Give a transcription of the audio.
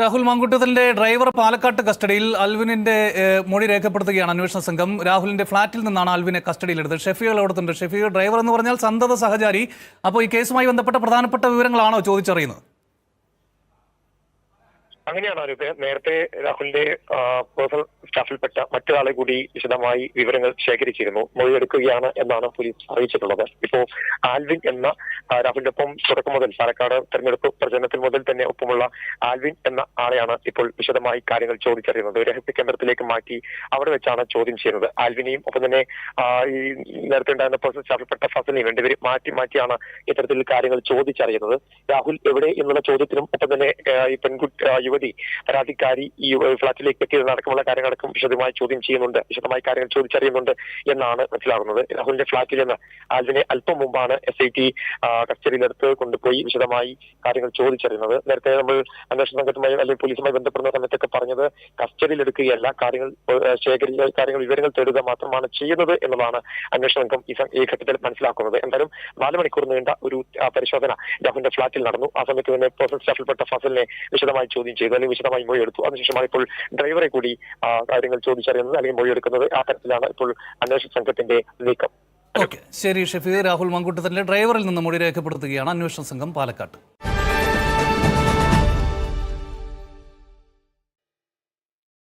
Rahul മാങ്കുട്ടത്തിന്റെ driver പാലക്കാട്ട് കസ്റ്റഡിയിൽ അൽവിനിന്റെ മൊഴി രേഖപ്പെടുത്തുകയാണ് അന്വേഷണ സംഘം. രാഹുലിന്റെ ഫ്ളാറ്റിൽ നിന്നാണ് അൽവിനെ കസ്റ്റഡിയിലെടുത്തത്. ഷെഫിയോ അവിടുത്തുണ്ട് ഷെഫിയോ ഡ്രൈവർ എന്ന് പറഞ്ഞാൽ സന്തത സഹചാരി. അപ്പോൾ ഈ കേസുമായി ബന്ധപ്പെട്ട പ്രധാനപ്പെട്ട വിവരങ്ങളാണോ ചോദിച്ചറിയുന്നത്? അങ്ങനെയാണ് അരുത് നേരത്തെ രാഹുലിന്റെ പേഴ്സണൽ സ്റ്റാഫിൽപ്പെട്ട മറ്റൊരാളെ കൂടി വിശദമായി വിവരങ്ങൾ ശേഖരിച്ചിരുന്നു. മൊഴിയെടുക്കുകയാണ് എന്നാണ് പോലീസ് അറിയിച്ചിട്ടുള്ളത്. ഇപ്പോ ആൽവിൻ എന്ന രാഹുലിന്റെ ഒപ്പം തുടക്കം മുതൽ പാലക്കാട് തെരഞ്ഞെടുപ്പ് പ്രചരണത്തിൽ മുതൽ തന്നെ ഒപ്പമുള്ള ആൽവിൻ എന്ന ആളെയാണ് ഇപ്പോൾ വിശദമായി കാര്യങ്ങൾ ചോദിച്ചറിയുന്നത്. രഹസ്യ കേന്ദ്രത്തിലേക്ക് മാറ്റി അവിടെ വെച്ചാണ് ചോദ്യം ചെയ്യുന്നത്. ആൽവിനെയും ഒപ്പം തന്നെ ഈ നേരത്തെ ഉണ്ടായിരുന്ന പേഴ്സണൽ സ്റ്റാഫിൽപ്പെട്ട ഫസലിനെയും രണ്ടുപേരും മാറ്റി മാറ്റിയാണ് ഇത്തരത്തിൽ കാര്യങ്ങൾ ചോദിച്ചറിയുന്നത്. രാഹുൽ എവിടെ എന്നുള്ള ചോദ്യത്തിനും ഒപ്പം തന്നെ ഈ പെൺകുട്ടി ആ, യുവതി പരാതിക്കാരി ഈ ഫ്ളാറ്റിലേക്ക് എത്തിയത് അടക്കമുള്ള കാര്യങ്ങളടക്കം വിശദമായി ചോദ്യം ചെയ്യുന്നുണ്ട്. വിശദമായി കാര്യങ്ങൾ ചോദിച്ചറിയുന്നുണ്ട് എന്നാണ് മനസ്സിലാകുന്നത്. രാഹുലിന്റെ ഫ്ളാറ്റിൽ നിന്ന് ആൽവിനെ അല്പം മുമ്പാണ് എസ് ഐ ടി കസ്റ്റഡിയിലെടുത്ത് കൊണ്ടുപോയി വിശദമായി കാര്യങ്ങൾ ചോദിച്ചറിയുന്നത്. നേരത്തെ നമ്മൾ അന്വേഷണ സംഘത്തുമായി അല്ലെങ്കിൽ പോലീസുമായി ബന്ധപ്പെടുന്ന സമയത്തൊക്കെ പറഞ്ഞത് കസ്റ്റഡിയിലെടുക്കുകയല്ല കാര്യങ്ങൾ ശേഖരി കാര്യങ്ങൾ വിവരങ്ങൾ തേടുക മാത്രമാണ് ചെയ്യുന്നത് എന്നതാണ് അന്വേഷണ സംഘം ഈ ഈ ഘട്ടത്തിൽ മനസ്സിലാക്കുന്നത്. എന്തായാലും നാല് മണിക്കൂർ നീണ്ട ഒരു പരിശോധന രാഹുലിന്റെ ഫ്ളാറ്റിൽ നടന്നു. ആ സമയത്ത് തന്നെ പേഴ്സണൽ സ്റ്റാഫിൽപ്പെട്ട ഫസലിനെ വിശദമായി ചോദ്യം ചെയ്തു. അല്ലെങ്കിൽ വിശദമായി മൊഴിയെടുത്തു. അതിനുശേഷമാണ് ഇപ്പോൾ ഡ്രൈവറെ കൂടി കാര്യങ്ങൾ ചോദിച്ചറിയുന്നത് അല്ലെങ്കിൽ മൊഴിയെടുക്കുന്നത് ആ തരത്തിലാണ് ഇപ്പോൾ അന്വേഷണ സംഘത്തിന്റെ നീക്കം. ഓക്കെ. ശരി ഷെഫി രാഹുൽ മങ്കൂട്ടത്തിന്റെ ഡ്രൈവറിൽ നിന്ന് മൊഴി രേഖപ്പെടുത്തുകയാണ് അന്വേഷണ സംഘം പാലക്കാട്ട്.